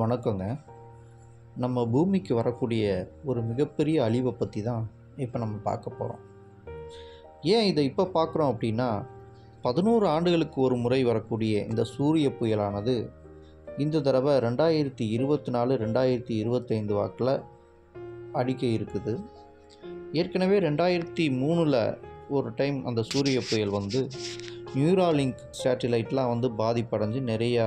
வணக்கங்க. நம்ம பூமிக்கு வரக்கூடிய ஒரு மிகப்பெரிய அழிவை பற்றி தான் இப்போ நம்ம பார்க்க போகிறோம் ஏன் இதை இப்போ பார்க்குறோம் அப்படின்னா பதினோரு ஆண்டுகளுக்கு ஒரு முறை வரக்கூடிய இந்த சூரிய புயலானது இந்த தடவை ரெண்டாயிரத்தி இருபத்தி நாலு ரெண்டாயிரத்தி இருபத்தைந்து வாக்கில் அடிக்க இருக்குது. ஏற்கனவே ரெண்டாயிரத்தி மூணில் ஒரு டைம் அந்த சூரிய புயல் வந்து நியூராலிங்க் சேட்டிலைட்லாம் வந்து பாதிப்படைஞ்சு நிறையா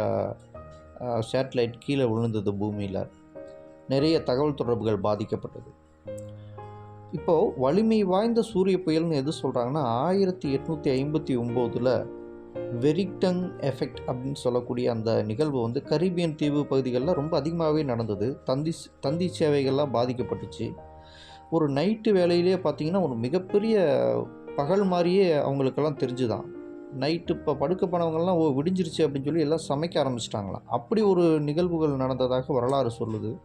சேட்டலைட் கீழே விழுந்தது பூமியில். நிறைய தகவல் தொடர்புகள் பாதிக்கப்பட்டது. இப்போது வலிமை வாய்ந்த சூரிய புயல்னு எது சொல்கிறாங்கன்னா ஆயிரத்தி எட்நூற்றி ஐம்பத்தி ஒம்போதில் வெரிக்டங் எஃபெக்ட் அப்படின்னு சொல்லக்கூடிய அந்த நிகழ்வு வந்து கரீபியன் தீவு பகுதிகளில் ரொம்ப அதிகமாகவே நடந்தது. தந்தி தந்தி சேவைகள்லாம் பாதிக்கப்பட்டுச்சு. ஒரு நைட்டு வேலையிலே பார்த்திங்கன்னா ஒரு மிகப்பெரிய பகல் மாதிரியே அவங்களுக்கெல்லாம் தெரிஞ்சுதான். நைட்டு இப்போ படுக்க போனவங்கள்லாம் ஓ விடிஞ்சிருச்சு அப்படின்னு சொல்லி எல்லாம் சமைக்க ஆரம்பிச்சிட்டாங்களாம் அப்படி ஒரு நிகழ்வுகள் நடந்ததாக வரலாறு சொல்லுது.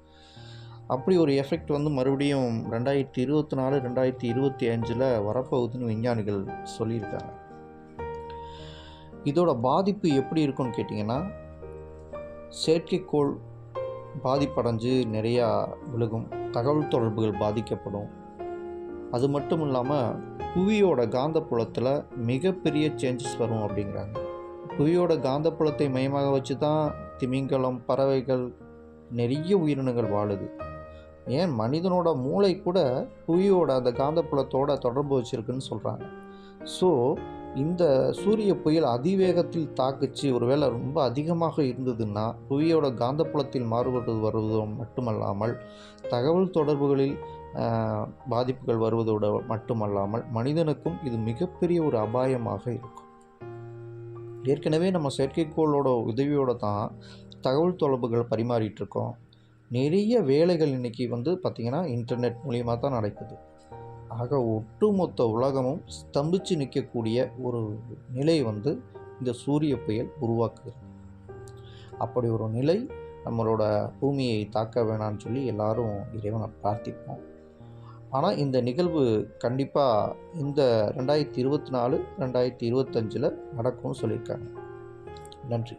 அப்படி ஒரு எஃபெக்ட் வந்து மறுபடியும் ரெண்டாயிரத்தி இருபத்தி நாலு ரெண்டாயிரத்தி இருபத்தி அஞ்சில் வரப்போகுதுன்னு விஞ்ஞானிகள் சொல்லியிருக்காங்க. இதோட பாதிப்பு எப்படி இருக்கும்னு கேட்டிங்கன்னா செயற்கைக்கோள் பாதிப்படைஞ்சு நிறையா விழுகும். தகவல் தொடர்புகள் பாதிக்கப்படும். அது மட்டும் இல்லாமல் புவியோட காந்தப்புலத்தில் மிகப்பெரிய சேஞ்சஸ் வரும் அப்படிங்கிறாங்க. புவியோட காந்தப்புலத்தை மையமாக வச்சு தான் திமிங்கலம் பறவைகள் நிறைய உயிரினங்கள் வாழுது. ஏன்? மனிதனோட மூளை கூட புவியோட அந்த காந்தப்புலத்தோட தொடர்பு வச்சுருக்குன்னு சொல்கிறாங்க ஸோ இந்த சூரிய புயல் அதிவேகத்தில் தாக்குச்சு ஒருவேளை ரொம்ப அதிகமாக இருந்ததுன்னா புவியோட காந்தப்புலத்தில் மாறுபடுவது வருவது மட்டுமல்லாமல் தகவல் தொடர்புகளில் பாதிப்புகள் வருவதோடு மட்டுமல்லாமல் மனிதனுக்கும் இது மிகப்பெரிய ஒரு அபாயமாக இருக்கும். ஏற்கனவே நம்ம செயற்கைக்கோளோட உதவியோடு தான் தகவல் தொடர்புகள் பரிமாறிட்டு இருக்கோம். நிறைய வேலைகள் இன்றைக்கி வந்து பார்த்திங்கன்னா இன்டர்நெட் மூலியமாக தான் நடக்குது. ஆக ஒட்டுமொத்த உலகமும் ஸ்தம்பிச்சு நிற்கக்கூடிய ஒரு நிலை வந்து இந்த சூரிய புயல் உருவாக்குகிறது. அப்படி ஒரு நிலை நம்மளோட பூமியை தாக்க வேணாம்னு சொல்லி எல்லாரும் இறைவனை பிரார்த்திப்போம். ஆனால் இந்த நிகழ்வு கண்டிப்பாக இந்த ரெண்டாயிரத்தி இருபத்தி நாலு ரெண்டாயிரத்தி இருபத்தஞ்சில் நடக்கும்னு சொல்லியிருக்காங்க. நன்றி.